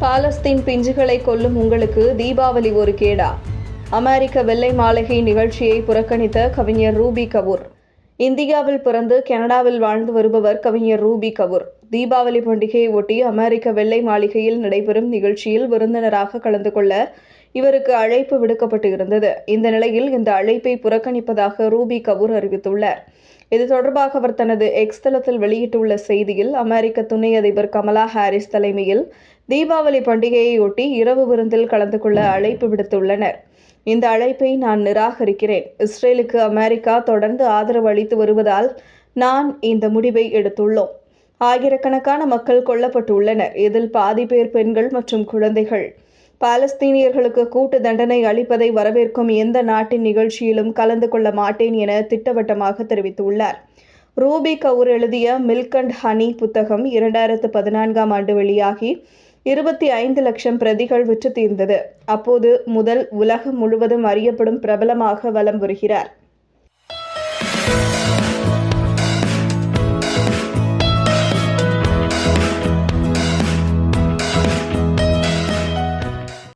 பாலஸ்தீன் பிஞ்சுகளை கொல்லும் உங்களுக்கு தீபாவளி ஒரு கேடா. அமெரிக்க வெள்ளை மாளிகை நிகழ்ச்சியை புறக்கணித்த கவிஞர் ரூபி கபூர். இந்தியாவில் பிறந்து கனடாவில் வாழ்ந்து வருபவர் கவிஞர் ரூபி கபூர். தீபாவளி பண்டிகையை ஒட்டி அமெரிக்க வெள்ளை மாளிகையில் நடைபெறும் நிகழ்ச்சியில் விருந்தினராக கலந்து கொள்ள இவருக்கு அழைப்பு விடுக்கப்பட்டு இருந்தது இந்த நிலையில் இந்த அழைப்பை புறக்கணிப்பதாக ரூபி கபூர் அறிவித்துள்ளார். இது தொடர்பாக அவர் தனது எக்ஸ் தளத்தில் வெளியிட்டுள்ள செய்தியில் அமெரிக்க துணை அதிபர் கமலா ஹாரிஸ் தலைமையில் தீபாவளி பண்டிகையையொட்டி இரவு விருந்தில் கலந்து கொள்ள அழைப்பு விடுத்துள்ளனர். இந்த அழைப்பை நான் நிராகரிக்கிறேன். இஸ்ரேலுக்கு அமெரிக்கா தொடர்ந்து ஆதரவு அளித்து வருவதால் நான் இந்த முடிவை எடுத்துள்ளோம். ஆயிரக்கணக்கான மக்கள் கொல்லப்பட்டுள்ளனர். இதில் பாதி பேர் பெண்கள் மற்றும் குழந்தைகள். பாலஸ்தீனியர்களுக்கு கூட்டு தண்டனை அளிப்பதை வரவேற்கும் எந்த நாட்டின் நிகழ்ச்சியிலும் கலந்து கொள்ள மாட்டேன் என திட்டவட்டமாக தெரிவித்துள்ளார். ரூபி கவுர் எழுதிய மில்க் அண்ட் ஹனி புத்தகம் இரண்டாயிரத்து பதினான்காம் ஆண்டு வெளியாகி இருபத்தி ஐந்து லட்சம் பிரதிகள் விற்று தீர்ந்தது. அப்போது முதல் உலகம் முழுவதும் அறியப்படும் பிரபலமாக வலம் வருகிறார்.